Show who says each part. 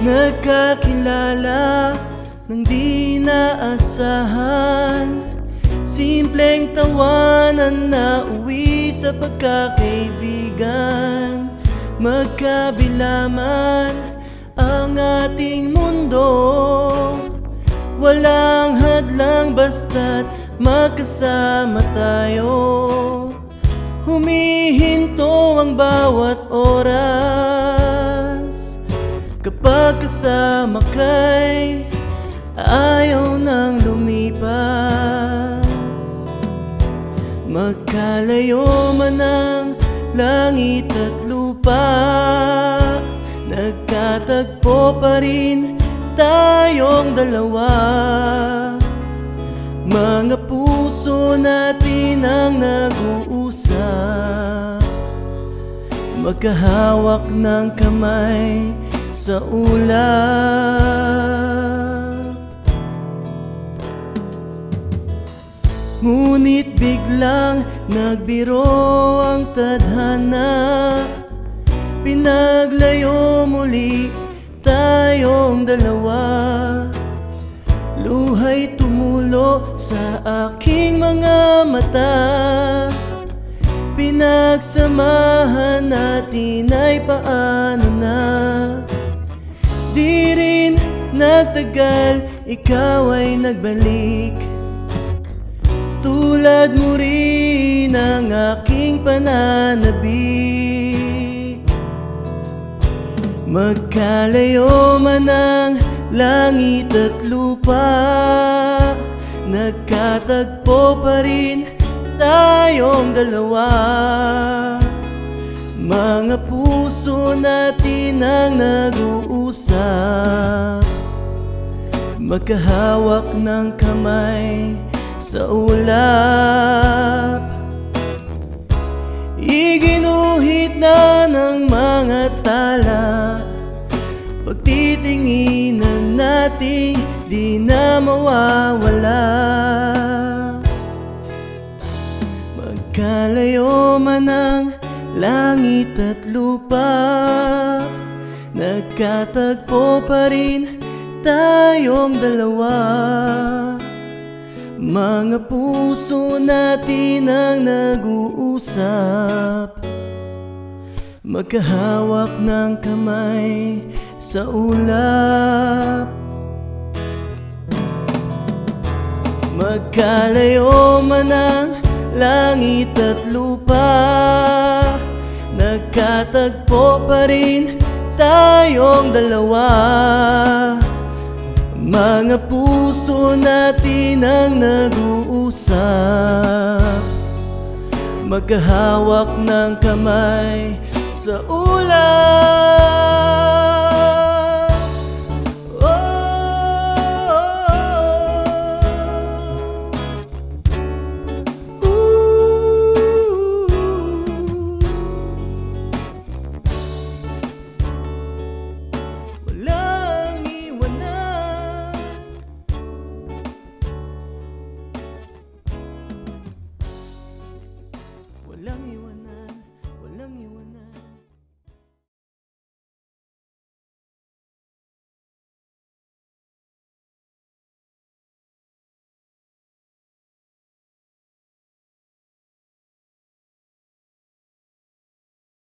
Speaker 1: Nagkakilala ng di naasahan. Simpleng tawanan na uwi sa pagkakaibigan. Magkabila man ang ating mundo. Walang hadlang basta't magkasama tayo. Humihinto ang bawat oras kasama kay ayaw nang lumipas. Magkalayo man ang langit at lupa Nagkatagpo pa rin tayong dalawa. Mga puso natin ang nag-uusap. Magkahawak ng kamay sa ulap Ngunit biglang nagbiro ang tadhana. Pinaglayo muli tayong dalawa. Luhay tumulo sa aking mga mata. Pinagsamahan natin ay paano na Di rin nagtagal, ikaw ay nagbalik. Tulad mo rin ang aking pananabik. Magkalayo man ang langit at lupa Nagkatagpo pa rin tayong dalawa Mga puso natin ang nag-uusap. Magkahawak ng kamay sa ulap. Iginuhit na ng mga tala. Pagtitinginan natin di na mawawala. Magkalayo man ang langit at lupa. Nagkatagpo pa rin tayong dalawa. Mga puso natin ang nag-uusap. Magkahawak ng kamay sa ulap. Magkalayo man ang langit at lupa Nagkatagpo pa rin tayong dalawa. Mga puso natin ang nag-uusap. Magkahawak ng kamay sa ulap